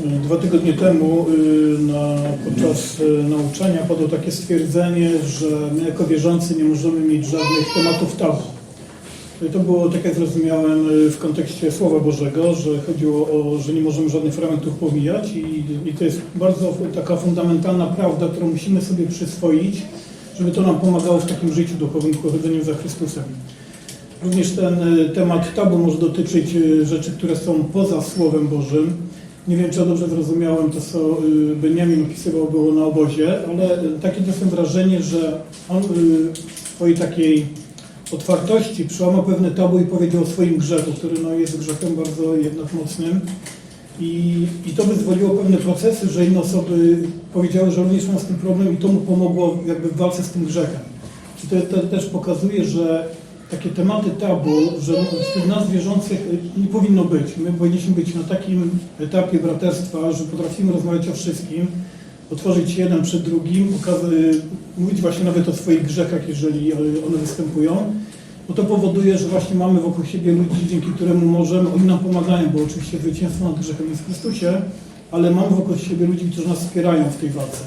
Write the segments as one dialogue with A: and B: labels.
A: Y, Dwa tygodnie temu y, na, podczas y, nauczania padło takie stwierdzenie, że my jako wierzący nie możemy mieć żadnych tematów tabu. I to było, tak jak zrozumiałem, w kontekście Słowa Bożego, że chodziło o, że nie możemy żadnych fragmentów pomijać i, i to jest bardzo taka fundamentalna prawda, którą musimy sobie przyswoić, żeby to nam pomagało w takim życiu duchowym, w za Chrystusem. Również ten y, temat tabu może dotyczyć y, rzeczy, które są poza Słowem Bożym. Nie wiem, czy ja dobrze zrozumiałem to, co y, Beniamin opisywał było na obozie, ale takie czasem wrażenie, że on w swojej takiej otwartości przełamał pewne tabu i powiedział o swoim grzechu, który no, jest grzechem bardzo jednak mocnym. I, I to wyzwoliło pewne procesy, że inne osoby powiedziały, że również mają z tym problem i to mu pomogło jakby w walce z tym grzechem. I to, to też pokazuje, że takie tematy tabu, że wśród nas wierzących nie powinno być. My powinniśmy być na takim etapie braterstwa, że potrafimy rozmawiać o wszystkim, otworzyć jeden przed drugim, mówić właśnie nawet o swoich grzechach, jeżeli one występują. Bo to powoduje, że właśnie mamy wokół siebie ludzi, dzięki któremu możemy, oni nam pomagają, bo oczywiście zwycięstwo nad grzechem jest w Chrystusie, ale mamy wokół siebie ludzi, którzy nas wspierają w tej walce.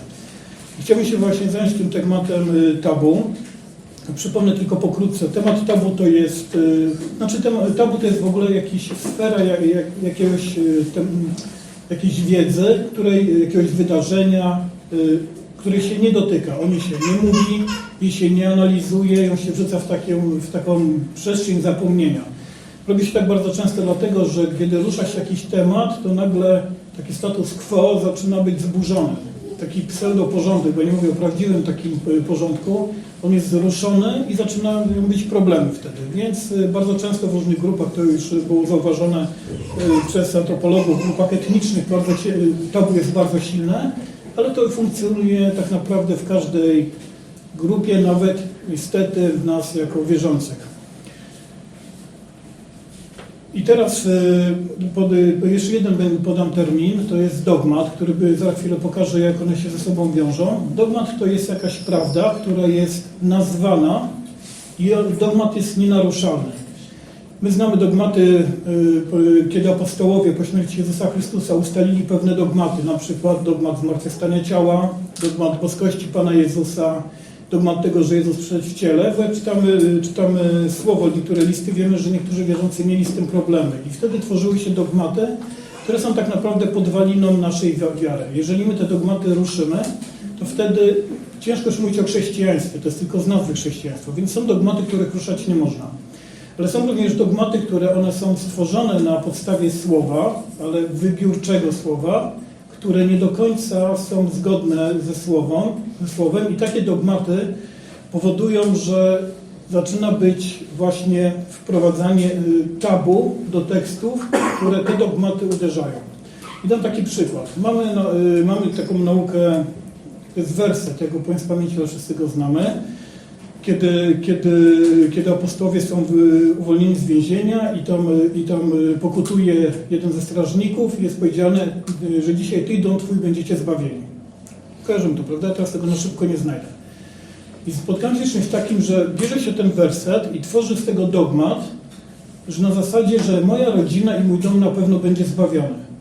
A: Chciałbym się właśnie zająć tym tematem y, tabu. Przypomnę tylko pokrótce. Temat tabu to jest, y, znaczy tabu to jest w ogóle jakaś sfera jak, jak, jakiegoś, y, jakiejś wiedzy, której, jakiegoś wydarzenia, y, której się nie dotyka. O niej się nie mówi, jej się nie analizuje, ją się wrzuca w, takie, w taką przestrzeń zapomnienia. Robi się tak bardzo często dlatego, że kiedy rusza się jakiś temat, to nagle taki status quo zaczyna być zburzony. Taki pseudoporządek, bo nie mówię o prawdziwym takim y, porządku, on jest zruszony i zaczynają być problemy wtedy. Więc y, bardzo często w różnych grupach, to już było zauważone y, przez antropologów, w grupach etnicznych bardzo tabu jest bardzo silne, ale to funkcjonuje tak naprawdę w każdej grupie, nawet niestety w nas jako wierzących. I teraz y, pod, y, jeszcze jeden podam termin, to jest dogmat, który za chwilę pokaże, jak one się ze sobą wiążą. Dogmat to jest jakaś prawda, która jest nazwana i dogmat jest nienaruszalny. My znamy dogmaty, y, kiedy apostołowie po śmierci Jezusa Chrystusa ustalili pewne dogmaty, na przykład dogmat zmartwychwstania ciała, dogmat boskości Pana Jezusa, dogmat tego, że Jezus przyszedł w ciele. Czytamy, czytamy słowo, niektóre listy, wiemy, że niektórzy wierzący mieli z tym problemy. I wtedy tworzyły się dogmaty, które są tak naprawdę podwaliną naszej wi- wiary. Jeżeli my te dogmaty ruszymy, to wtedy ciężko już mówić o chrześcijaństwie, to jest tylko z nazwy chrześcijaństwa, więc są dogmaty, których ruszać nie można. Ale są również dogmaty, które one są stworzone na podstawie słowa, ale wybiórczego słowa, które nie do końca są zgodne ze, słową, ze słowem i takie dogmaty powodują, że zaczyna być właśnie wprowadzanie y, tabu do tekstów, które te dogmaty uderzają. I dam taki przykład. Mamy, y, mamy taką naukę, to jest werset, jego powiem z pamięci, wszyscy go znamy, kiedy, kiedy, kiedy apostołowie są uwolnieni z więzienia i tam, i tam pokutuje jeden ze strażników jest powiedziane, że dzisiaj ty i dom twój będziecie zbawieni. Kojarzymy to, prawda? Teraz tego na szybko nie znajdę. I spotkałem się z czymś takim, że bierze się ten werset i tworzy z tego dogmat, że na zasadzie, że moja rodzina i mój dom na pewno będzie zbawiony.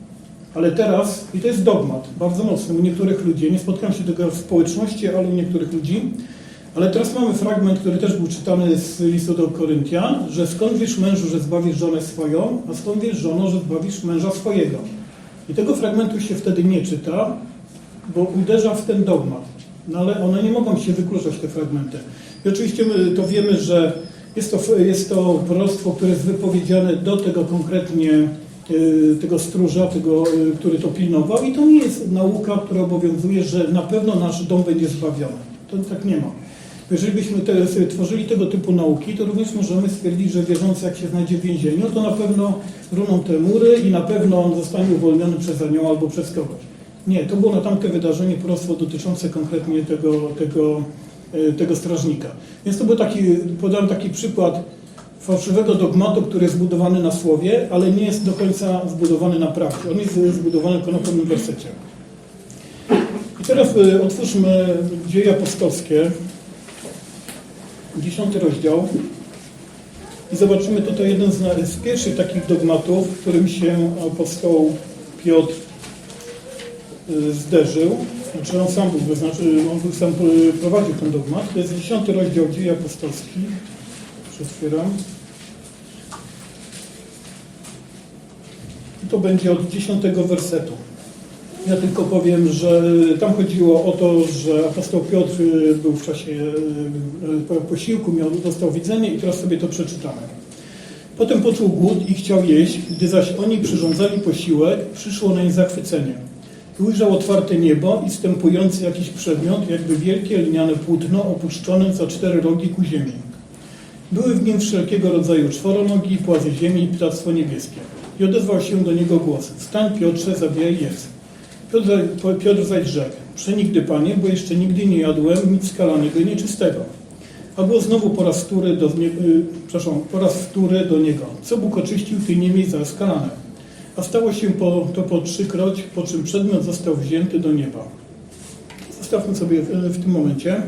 A: Ale teraz, i to jest dogmat, bardzo mocny u niektórych ludzi, nie spotkałem się tego w społeczności, ale u niektórych ludzi, ale teraz mamy fragment, który też był czytany z listu do Koryntian, że skąd wiesz mężu, że zbawisz żonę swoją, a skąd wiesz żono, że zbawisz męża swojego. I tego fragmentu się wtedy nie czyta, bo uderza w ten dogmat. No ale one nie mogą się wykluczać, te fragmenty. I oczywiście my to wiemy, że jest to, jest to proroctwo, które jest wypowiedziane do tego konkretnie, y, tego stróża, tego, y, który to pilnował i to nie jest nauka, która obowiązuje, że na pewno nasz dom będzie zbawiony. To tak nie ma. Jeżeli byśmy te, sobie tworzyli tego typu nauki, to również możemy stwierdzić, że wierzący jak się znajdzie w więzieniu, to na pewno runą te mury i na pewno on zostanie uwolniony przez anioła albo przez kogoś. Nie, to było na tamte wydarzenie proroctwo dotyczące konkretnie tego, tego, e, tego strażnika. Więc to był taki, podałem taki przykład fałszywego dogmatu, który jest zbudowany na słowie, ale nie jest do końca zbudowany na prawdzie. On jest zbudowany tylko na pewnym wersecie. I teraz e, otwórzmy dzieje apostolskie, dziesiąty rozdział. I zobaczymy tutaj jeden z, z pierwszych takich dogmatów, którym się apostoł Piotr y, zderzył. Znaczy on sam był, wyznaczy, on sam prowadził ten dogmat. To jest 10 rozdział dziejów apostolskich. Otwieram. I to będzie od 10 wersetu. Ja tylko powiem, że tam chodziło o to, że apostoł Piotr był w czasie y, y, posiłku, miał, dostał widzenie i teraz sobie to przeczytamy. Potem poczuł głód i chciał jeść, gdy zaś oni przyrządzali posiłek, przyszło nań zachwycenie. Ujrzał otwarte niebo i stępujący jakiś przedmiot, jakby wielkie liniane płótno opuszczone za cztery rogi ku ziemi. Były w nim wszelkiego rodzaju czworonogi, płazy ziemi i ptactwo niebieskie. I odezwał się do niego głos. Wstań Piotrze, zabijaj jedz. Piotr, Piotr zaś rzekł. Przenigdy, Panie, bo jeszcze nigdy nie jadłem nic skalanego i nieczystego. A było znowu po raz wtóry do, nie, y, przepraszam, po raz wtóry do niego. Co Bóg oczyścił, ty nie miej za skalane. A stało się po, to po trzykroć, po czym przedmiot został wzięty do nieba. Zostawmy sobie w, w tym momencie.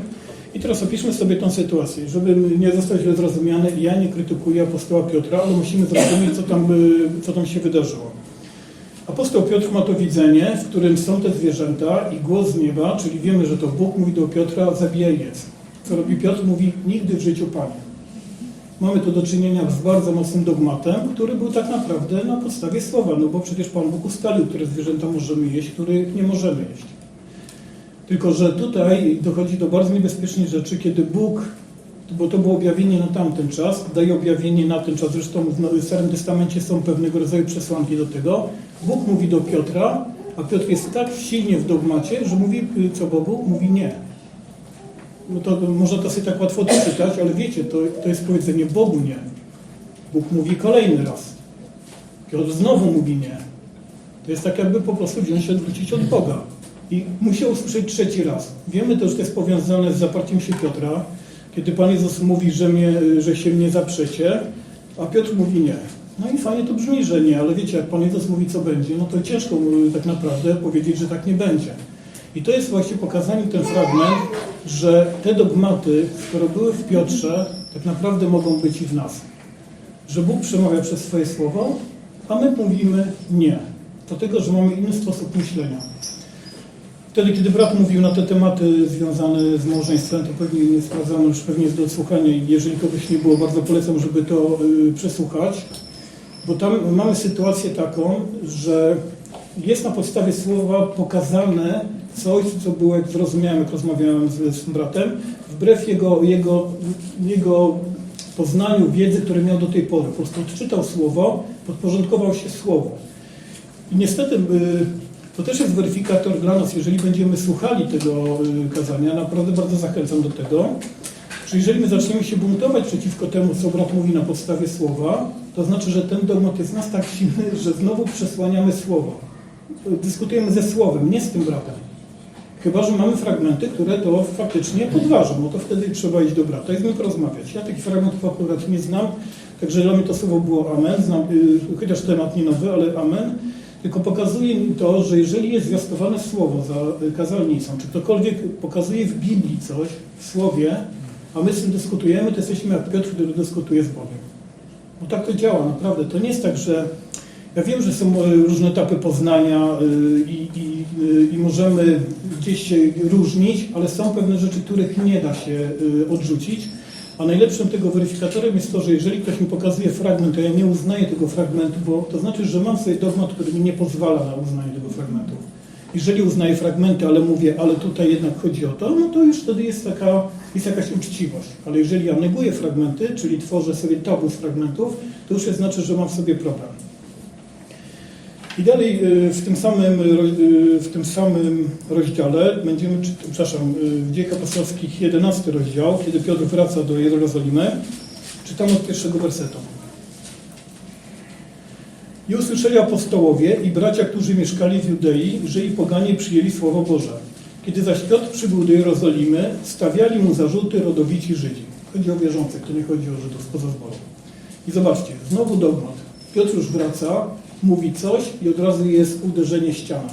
A: I teraz opiszmy sobie tą sytuację, żeby nie zostać źle zrozumiany. Ja nie krytykuję apostoła Piotra, ale musimy zrozumieć, co tam, y, co tam się wydarzyło. Apostoł Piotr ma to widzenie, w którym są te zwierzęta i głos z nieba, czyli wiemy, że to Bóg mówi do Piotra, zabijaj jedz. Co robi Piotr? Mówi, nigdy w życiu Panie. Mamy tu do czynienia z bardzo mocnym dogmatem, który był tak naprawdę na podstawie słowa, no bo przecież Pan Bóg ustalił, które zwierzęta możemy jeść, których nie możemy jeść. Tylko, że tutaj dochodzi do bardzo niebezpiecznej rzeczy, kiedy Bóg, bo to było objawienie na tamten czas, daje objawienie na ten czas, zresztą w Starym Testamencie są pewnego rodzaju przesłanki do tego. Bóg mówi do Piotra, a Piotr jest tak silnie w dogmacie, że mówi co Bogu? Mówi nie. No to można to sobie tak łatwo czytać, ale wiecie, to, to jest powiedzenie Bogu nie. Bóg mówi kolejny raz. Piotr znowu mówi nie. To jest tak jakby po prostu wziąć się odwrócić od Boga. I musiał usłyszeć trzeci raz. Wiemy też, że to jest powiązane z zaparciem się Piotra, kiedy Pan Jezus mówi, że, mnie, że się mnie zaprzecie, a Piotr mówi nie. No i fajnie to brzmi, że nie, ale wiecie, jak Pan Jezus mówi, co będzie, no to ciężko mu tak naprawdę powiedzieć, że tak nie będzie. I to jest właśnie pokazanie ten fragment, że te dogmaty, które były w Piotrze, tak naprawdę mogą być i w nas. Że Bóg przemawia przez swoje słowo, a my mówimy nie. Dlatego, że mamy inny sposób myślenia. Wtedy, kiedy brat mówił na te tematy związane z małżeństwem, to pewnie nie sprawdzamy, już pewnie jest do odsłuchania i jeżeli kogoś nie było, bardzo polecam, żeby to y, przesłuchać, bo tam mamy sytuację taką, że jest na podstawie słowa pokazane coś, co było, jak zrozumiałem, jak rozmawiałem z, z bratem, wbrew jego, jego, jego poznaniu wiedzy, które miał do tej pory. Po prostu odczytał słowo, podporządkował się słowu. I niestety y, to też jest weryfikator dla nas, jeżeli będziemy słuchali tego y, kazania, naprawdę bardzo zachęcam do tego, że jeżeli my zaczniemy się buntować przeciwko temu, co brat mówi na podstawie słowa, to znaczy, że ten dogmat jest nas tak silny, że znowu przesłaniamy słowo. Dyskutujemy ze słowem, nie z tym bratem. Chyba, że mamy fragmenty, które to faktycznie podważą, no to wtedy trzeba iść do brata i z nim porozmawiać. Ja takich fragmentów akurat nie znam, także dla mnie to słowo było amen, znam, y, chociaż temat nie nowy, ale amen. Tylko pokazuje mi to, że jeżeli jest zwiastowane słowo za kazalnicą, czy ktokolwiek pokazuje w Biblii coś, w słowie, a my z tym dyskutujemy, to jesteśmy jak Piotr, który dyskutuje z Bogiem. Bo tak to działa, naprawdę. To nie jest tak, że ja wiem, że są y, różne etapy poznania y, i, i, y, i możemy gdzieś się różnić, ale są pewne rzeczy, których nie da się odrzucić. A najlepszym tego weryfikatorem jest to, że jeżeli ktoś mi pokazuje fragment, to ja nie uznaję tego fragmentu, bo to znaczy, że mam sobie dogmat, który mi nie pozwala na uznanie tego fragmentu. Jeżeli uznaję fragmenty, ale mówię, ale tutaj jednak chodzi o to, no to już wtedy jest, taka, jest jakaś uczciwość. Ale jeżeli ja neguję fragmenty, czyli tworzę sobie tabu z fragmentów, to już jest znaczy, że mam w sobie problem. I dalej y, w tym samym, y, w tym samym rozdziale będziemy, przepraszam, y, w Dziejach Apostolskich 11 rozdział, kiedy Piotr wraca do Jerozolimy, czytamy od pierwszego wersetu. I usłyszeli apostołowie i bracia, którzy mieszkali w Judei, że i poganie przyjęli Słowo Boże. Kiedy zaś Piotr przybył do Jerozolimy, stawiali mu zarzuty rodowici Żydzi. Chodzi o wierzących, to nie chodzi o Żydów spoza zboru. I zobaczcie, znowu dogmat. Piotr już wraca, mówi coś i od razu jest uderzenie ściana.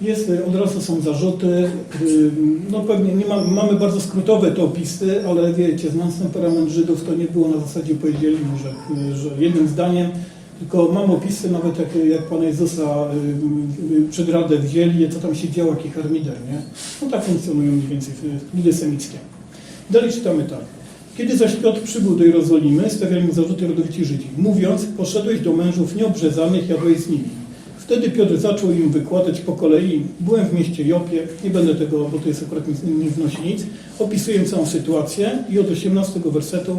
A: Jest, y, od razu są zarzuty, y, no pewnie nie ma, mamy bardzo skrótowe te opisy, ale wiecie, znając temperament Żydów, to nie było na zasadzie powiedzieli mu, że, y, że jednym zdaniem, tylko mam opisy nawet jak, jak Pana Jezusa y, y, przed Radę wzięli, co tam się działo, jaki harmider, nie? No tak funkcjonują mniej więcej y, ludy semickie. Dalej czytamy tak. Kiedy zaś Piotr przybył do Jerozolimy, stawiali mu zarzuty rodowici Żydzi, mówiąc, poszedłeś do mężów nieobrzezanych, jadłeś z nimi. Wtedy Piotr zaczął im wykładać po kolei. Byłem w mieście Jopie, nie będę tego, bo to jest akurat nic, nie wnosi nic. Opisuję całą sytuację i od 18 wersetu.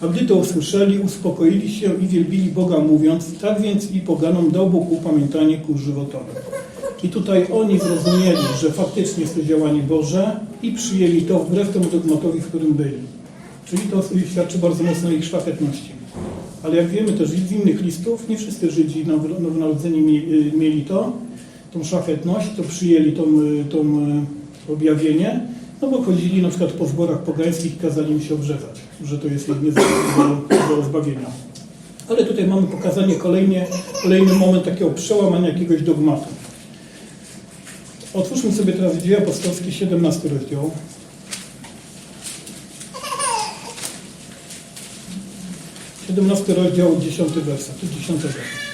A: A gdy to usłyszeli, uspokoili się i wielbili Boga, mówiąc, tak więc i poganom dał Bóg upamiętanie ku żywotowi. I tutaj oni zrozumieli, że faktycznie jest to działanie Boże i przyjęli to wbrew temu dogmatowi, w którym byli. Czyli to świadczy bardzo mocno o ich szlachetności. Ale jak wiemy też z innych listów, nie wszyscy Żydzi now- nowonarodzeni y, mieli to, tą szlachetność, to przyjęli tą, y, tą y, objawienie, no bo chodzili na przykład po zborach pogańskich kazali im się obrzezać, że to jest ich do, do zbawienia. Ale tutaj mamy pokazanie kolejnie, kolejny moment takiego przełamania jakiegoś dogmatu. Otwórzmy sobie teraz Dzieje Apostolskie, 17 rozdział. Siedemnasty rozdział, dziesiąty werset, dziesiąty werset.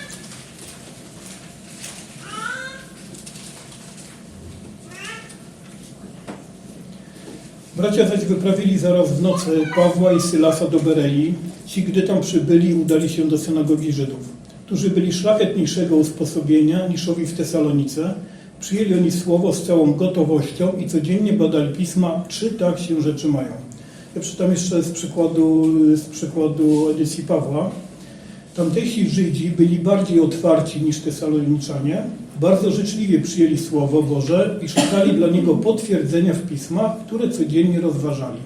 A: Bracia zaś wyprawili zaraz w nocy Pawła i Sylasa do Berei. Ci, gdy tam przybyli, udali się do synagogi Żydów, którzy byli szlachetniejszego usposobienia niż owi w Tesalonice. Przyjęli oni słowo z całą gotowością i codziennie badali pisma, czy tak się rzeczy mają. Ja przeczytam jeszcze z przykładu, z przykładu edycji Pawła. Tamtejsi Żydzi byli bardziej otwarci niż Tesaloniczanie, bardzo życzliwie przyjęli Słowo Boże i szukali dla niego potwierdzenia w pismach, które codziennie rozważali.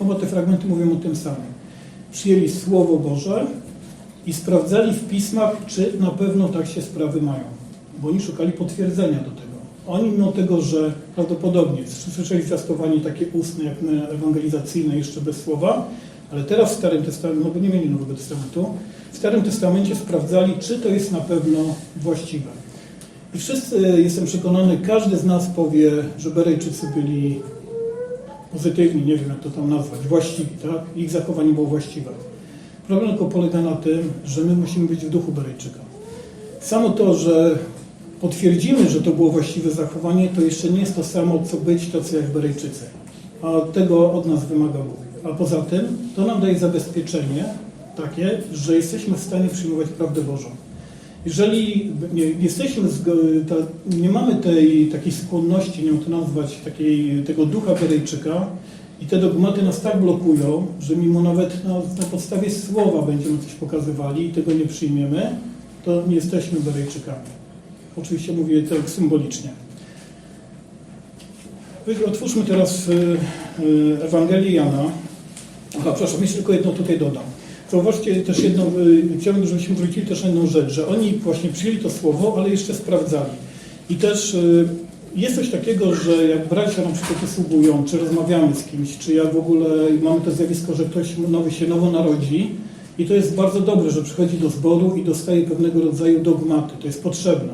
A: Oba te fragmenty mówią o tym samym. Przyjęli Słowo Boże i sprawdzali w pismach, czy na pewno tak się sprawy mają, bo oni szukali potwierdzenia do tego. Oni mimo tego, że prawdopodobnie słyszeli zwiastowanie takie ustne, jak my, ewangelizacyjne, jeszcze bez słowa, ale teraz w Starym Testamencie, no bo nie mieli Nowego Testamentu, w Starym Testamencie sprawdzali, czy to jest na pewno właściwe. I wszyscy, jestem przekonany, każdy z nas powie, że Berejczycy byli pozytywni, nie wiem jak to tam nazwać, właściwi, tak? Ich zachowanie było właściwe. Problem tylko polega na tym, że my musimy być w duchu Berejczyka. Samo to, że potwierdzimy, że to było właściwe zachowanie, to jeszcze nie jest to samo, co być tacy jak Berejczycy. A tego od nas wymaga Bóg. A poza tym, to nam daje zabezpieczenie takie, że jesteśmy w stanie przyjmować prawdę Bożą. Jeżeli nie, jesteśmy, nie mamy tej takiej skłonności, nie wiem to nazwać, takiej, tego ducha Berejczyka i te dogmaty nas tak blokują, że mimo nawet na, na podstawie słowa będziemy coś pokazywali i tego nie przyjmiemy, to nie jesteśmy Berejczykami. Oczywiście mówię tak symbolicznie. Otwórzmy teraz y, y, Ewangelię Jana. Aha, przepraszam, jeszcze tylko jedno tutaj dodam. Zauważcie też jedną, y, chciałbym, żebyśmy zwrócili też jedną rzecz, że oni właśnie przyjęli to słowo, ale jeszcze sprawdzali. I też y, jest coś takiego, że jak bracia na przykład usługują, czy rozmawiamy z kimś, czy jak w ogóle mamy to zjawisko, że ktoś nowy się nowo narodzi i to jest bardzo dobre, że przychodzi do zboru i dostaje pewnego rodzaju dogmaty. To jest potrzebne.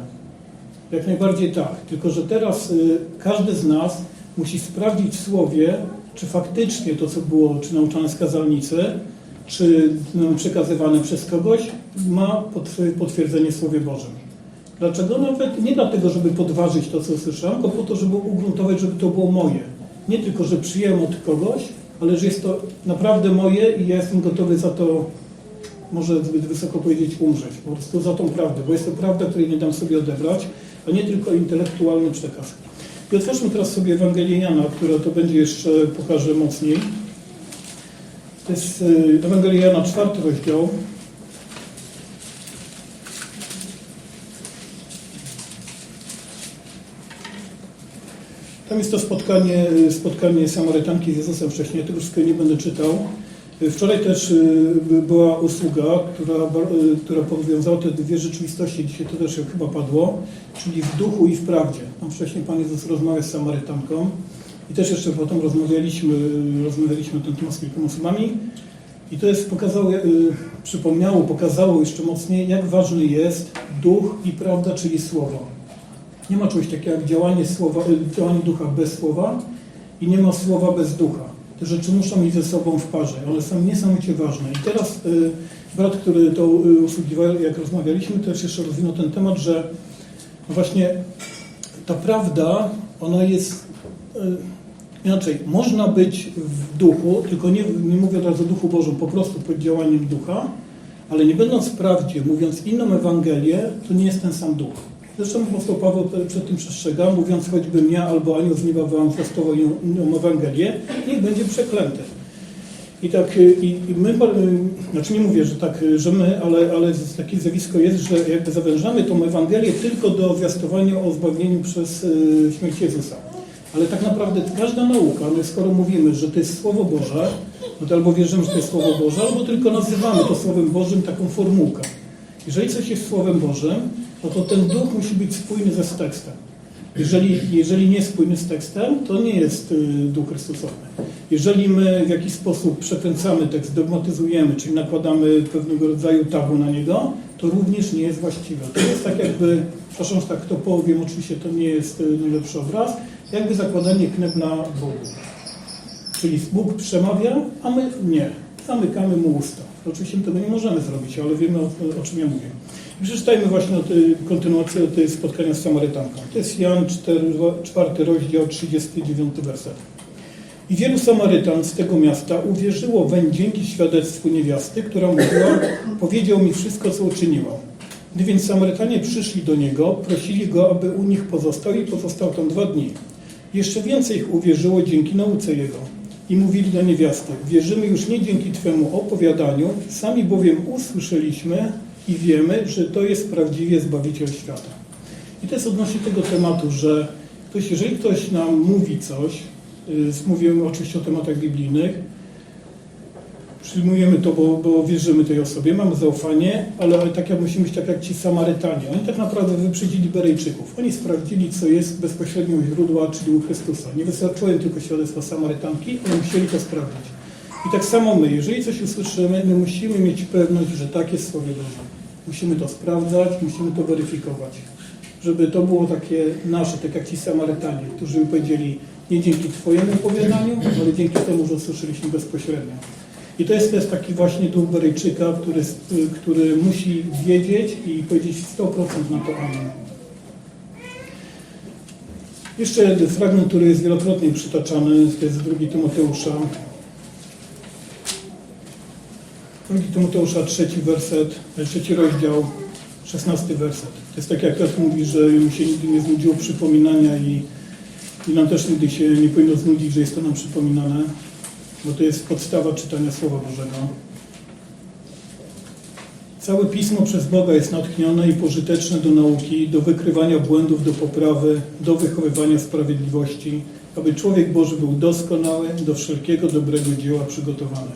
A: Jak najbardziej tak. Tylko, że teraz y, każdy z nas musi sprawdzić w słowie, czy faktycznie to, co było, czy nauczane z kazalnicy, czy nam przekazywane przez kogoś, ma potw- potwierdzenie w Słowie Bożym. Dlaczego? Nawet nie dlatego, żeby podważyć to, co słyszałem, tylko po to, żeby ugruntować, żeby to było moje. Nie tylko, że przyjęłem od kogoś, ale że jest to naprawdę moje i ja jestem gotowy za to, może zbyt wysoko powiedzieć, umrzeć. Po prostu za tą prawdę, bo jest to prawda, której nie dam sobie odebrać, a nie tylko intelektualny przekaz. I otwórzmy teraz sobie Ewangelię Jana, która to będzie jeszcze pokaże mocniej. To jest y, Ewangelia Jana, czwarty rozdział. Tam jest to spotkanie, spotkanie Samarytanki z Jezusem wcześniej, tego wszystkiego nie będę czytał. Wczoraj też y, była usługa, która, y, która powiązała te dwie rzeczywistości, dzisiaj to też chyba padło, czyli w duchu i w prawdzie. Tam wcześniej Pan Jezus rozmawia z Samarytanką i też jeszcze potem rozmawialiśmy, rozmawialiśmy ten temat z kilkoma osobami i to jest pokazało, y, przypomniało, pokazało jeszcze mocniej, jak ważny jest duch i prawda, czyli słowo. Nie ma czegoś takiego jak działanie, słowa, działanie ducha bez słowa i nie ma słowa bez ducha. Te rzeczy muszą iść ze sobą w parze, one są niesamowicie ważne. I teraz y, brat, który to y, usługiwał, jak rozmawialiśmy, też jeszcze rozwinął ten temat, że właśnie ta prawda, ona jest y, inaczej. Można być w duchu, tylko nie, nie mówię od razu o duchu Bożym, po prostu pod działaniem ducha, ale nie będąc w prawdzie, mówiąc inną Ewangelię, to nie jest ten sam duch. Zresztą apostoł Paweł przed tym przestrzega, mówiąc choćbym ja albo anioł z nieba inną Ewangelię, niech będzie przeklęty. I tak, y, i, i my, y, znaczy nie mówię, że tak, y, że my, ale, ale takie zjawisko jest, że jakby zawężamy tą Ewangelię tylko do zwiastowania o zbawieniu przez śmierć Jezusa. Ale tak naprawdę każda nauka, my skoro mówimy, że to jest Słowo Boże, no to albo wierzymy, że to jest Słowo Boże, albo tylko nazywamy to Słowem Bożym taką formułkę. Jeżeli coś jest Słowem Bożym, no to ten duch musi być spójny ze z tekstem. Jeżeli, jeżeli nie jest spójny z tekstem, to nie jest y, duch Chrystusowy. Jeżeli my w jakiś sposób przekręcamy tekst, dogmatyzujemy, czyli nakładamy pewnego rodzaju tabu na niego, to również nie jest właściwe. To jest tak jakby, przepraszam, że tak to powiem, oczywiście to nie jest y, najlepszy obraz, jakby zakładanie knep na Bogu. Czyli Bóg przemawia, a my nie. Zamykamy mu usta. Oczywiście my tego nie możemy zrobić, ale wiemy o, o czym ja mówię. Przeczytajmy właśnie o tej, kontynuację tej spotkania z Samarytanką. To jest Jan 4, 4 rozdział, 39 werset. I wielu Samarytan z tego miasta uwierzyło weń dzięki świadectwu niewiasty, która mówiła, powiedział mi wszystko, co uczyniła. Gdy więc Samarytanie przyszli do niego, prosili go, aby u nich pozostał i pozostał tam dwa dni. Jeszcze więcej ich uwierzyło dzięki nauce jego. I mówili do niewiasty, wierzymy już nie dzięki Twemu opowiadaniu, sami bowiem usłyszeliśmy i wiemy, że to jest prawdziwie Zbawiciel świata. I to jest odnośnie tego tematu, że ktoś, jeżeli ktoś nam mówi coś, y, mówimy oczywiście o tematach biblijnych, przyjmujemy to, bo, bo wierzymy tej osobie, mamy zaufanie, ale tak jak musimy być tak jak ci Samarytanie. Oni tak naprawdę wyprzedzili Berejczyków. Oni sprawdzili, co jest bezpośrednio źródła, czyli u Chrystusa. Nie wystarczyło im tylko świadectwo Samarytanki, ale musieli to sprawdzić. I tak samo my, jeżeli coś usłyszymy, my musimy mieć pewność, że tak jest Słowie. Musimy to sprawdzać, musimy to weryfikować. Żeby to było takie nasze, tak jak ci Samarytanie, którzy powiedzieli nie dzięki Twojemu opowiadaniu, ale dzięki temu, że usłyszeliśmy bezpośrednio. I to jest też taki właśnie duch Berejczyka, który, który musi wiedzieć i powiedzieć 100% na to amen. Jeszcze fragment, który jest wielokrotnie przytaczany, to jest 2 Tymoteusza. 2 Tymoteusza, trzeci werset, e, trzeci rozdział, szesnasty werset. To jest tak jak Piotr mówi, że mu się nigdy nie znudziło przypominania i, i nam też nigdy się nie powinno znudzić, że jest to nam przypominane bo to jest podstawa czytania Słowa Bożego. Całe Pismo przez Boga jest natchnione i pożyteczne do nauki, do wykrywania błędów, do poprawy, do wychowywania sprawiedliwości, aby człowiek Boży był doskonały, do wszelkiego dobrego dzieła przygotowany.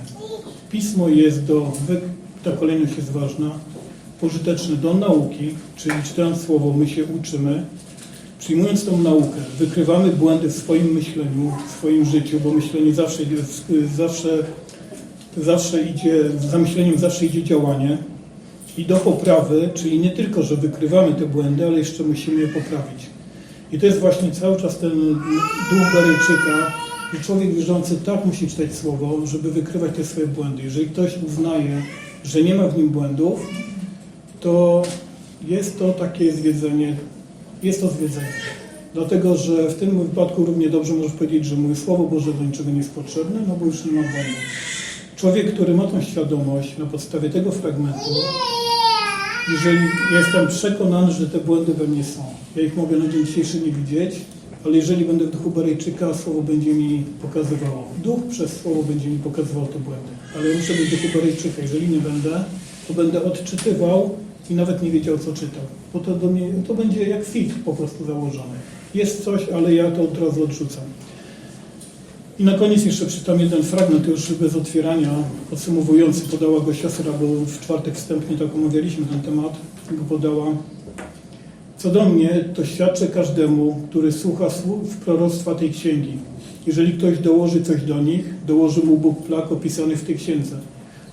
A: Pismo jest do, ta kolejność jest ważna, pożyteczne do nauki, czyli czytając Słowo my się uczymy, Przyjmując tą naukę, wykrywamy błędy w swoim myśleniu, w swoim życiu, bo myślenie zawsze, zawsze, zawsze idzie, za myśleniem zawsze idzie działanie. I do poprawy, czyli nie tylko, że wykrywamy te błędy, ale jeszcze musimy je poprawić. I to jest właśnie cały czas ten duch Berejczyka, że człowiek wierzący tak musi czytać Słowo, żeby wykrywać te swoje błędy. Jeżeli ktoś uznaje, że nie ma w nim błędów, to jest to takie zwiedzenie jest to zwiedzenie. Dlatego, że w tym wypadku równie dobrze możesz powiedzieć, że mój Słowo Boże do niczego nie jest potrzebne, no bo już nie ma błędu. Człowiek, który ma tą świadomość na podstawie tego fragmentu, jeżeli jestem przekonany, że te błędy we mnie są, ja ich mogę na dzień dzisiejszy nie widzieć, ale jeżeli będę w duchu Berejczyka, Słowo będzie mi pokazywało. Duch przez Słowo będzie mi pokazywał te błędy. Ale ja muszę być w duchu Berejczyka. Jeżeli nie będę, to będę odczytywał i nawet nie wiedział, co czytał. Bo to, do mnie, to będzie jak fit po prostu założony. Jest coś, ale ja to od razu odrzucam. I na koniec jeszcze przeczytam jeden fragment, już bez otwierania, podsumowujący, podała go siostra, bo w czwartek wstępnie tak omawialiśmy ten temat, go podała. Co do mnie, to świadczę każdemu, który słucha słów proroctwa tej księgi. Jeżeli ktoś dołoży coś do nich, dołoży mu Bóg plak opisany w tej księdze.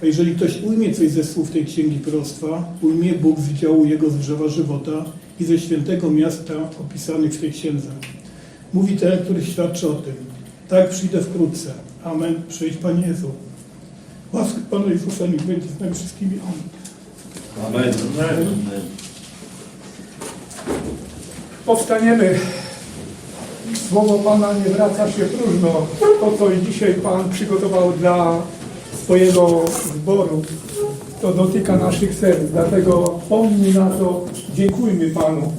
A: A jeżeli ktoś ujmie coś ze słów tej księgi proroctwa, ujmie Bóg z działu jego z drzewa żywota i ze świętego miasta opisanych w tej księdze. Mówi ten, który świadczy o tym. Tak przyjdę wkrótce. Amen. Przyjdź Panie Jezu. Łaska Pana Jezusa niech będzie z nami wszystkimi. Amen.
B: Amen.
C: Powstaniemy. Słowo Pana nie wraca się próżno. To, co dzisiaj Pan przygotował dla swojego zboru, to dotyka naszych serc. Dlatego pomnij na to, dziękujmy Panu.